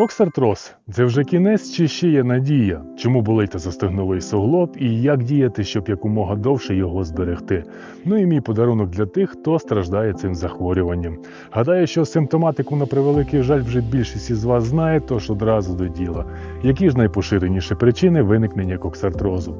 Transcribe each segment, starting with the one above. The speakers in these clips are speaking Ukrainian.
Коксартроз це вже кінець чи ще є надія? Чому болить застигновий суглоб і як діяти, щоб якомога довше його зберегти? Ну і мій подарунок для тих, хто страждає цим захворюванням. Гадаю, що симптоматику на превеликий жаль вже більшість із вас знає, тож одразу до діла. Які ж найпоширеніші причини виникнення коксартрозу?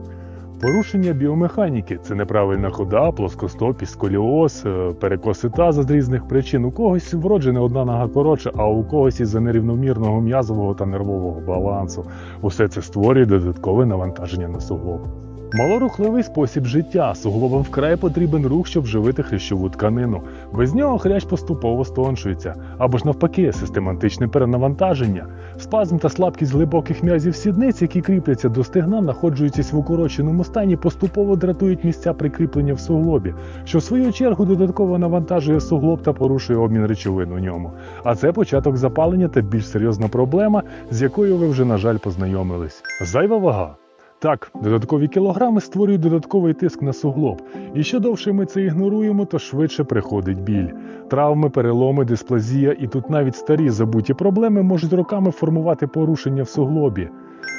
Порушення біомеханіки це неправильна хода, плоскостопість, сколіоз, е, перекоси таза з різних причин. У когось вроджена одна нога коротша, а у когось із-за нерівномірного м'язового та нервового балансу. Усе це створює додаткове навантаження на суглоб. Малорухливий спосіб життя. Суглобам вкрай потрібен рух, щоб живити хрящову тканину. Без нього хрящ поступово стоншується, або ж навпаки, систематичне перенавантаження. Спазм та слабкість глибоких м'язів сідниць, які кріпляться до стегна, знаходжуючись в укороченому стані, поступово дратують місця прикріплення в суглобі, що в свою чергу додатково навантажує суглоб та порушує обмін речовин у ньому. А це початок запалення та більш серйозна проблема, з якою ви вже, на жаль, познайомились. Зайва вага. Так, додаткові кілограми створюють додатковий тиск на суглоб. І що довше ми це ігноруємо, то швидше приходить біль. Травми, переломи, дисплазія і тут навіть старі забуті проблеми можуть роками формувати порушення в суглобі.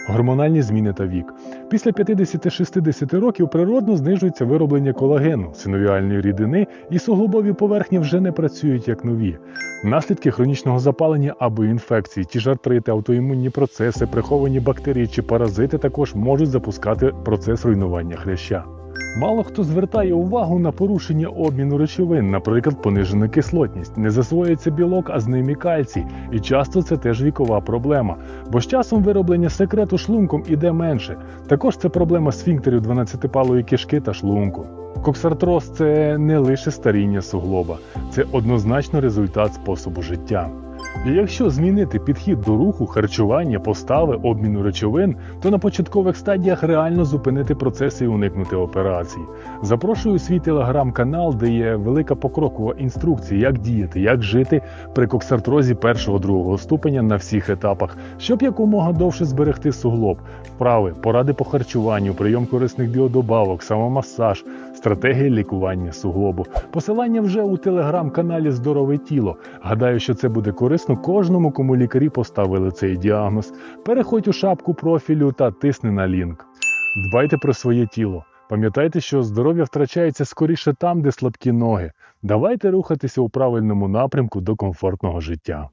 Гормональні зміни та вік. Після 50-60 років природно знижується вироблення колагену, синовіальної рідини, і суглобові поверхні вже не працюють як нові. Наслідки хронічного запалення або інфекції, ті ж артрити, аутоімунні процеси, приховані бактерії чи паразити також можуть запускати процес руйнування хряща. Мало хто звертає увагу на порушення обміну речовин, наприклад, понижена кислотність, не засвоюється білок, а з ним і кальцій. І часто це теж вікова проблема, бо з часом вироблення секрету шлунком іде менше. Також це проблема сфінктерів 12-палої кишки та шлунку. Коксартроз це не лише старіння суглоба, це однозначно результат способу життя. Якщо змінити підхід до руху, харчування, постави, обміну речовин, то на початкових стадіях реально зупинити процеси і уникнути операцій. Запрошую у свій телеграм-канал, де є велика покрокова інструкція, як діяти, як жити при коксартрозі першого-другого ступеня на всіх етапах, щоб якомога довше зберегти суглоб, вправи, поради по харчуванню, прийом корисних біодобавок, самомасаж, стратегія лікування суглобу. Посилання вже у телеграм-каналі Здорове тіло. Гадаю, що це буде корисно кожному, кому лікарі поставили цей діагноз. Переходь у шапку профілю та тисни на лінк. Дбайте про своє тіло. Пам'ятайте, що здоров'я втрачається скоріше там, де слабкі ноги. Давайте рухатися у правильному напрямку до комфортного життя.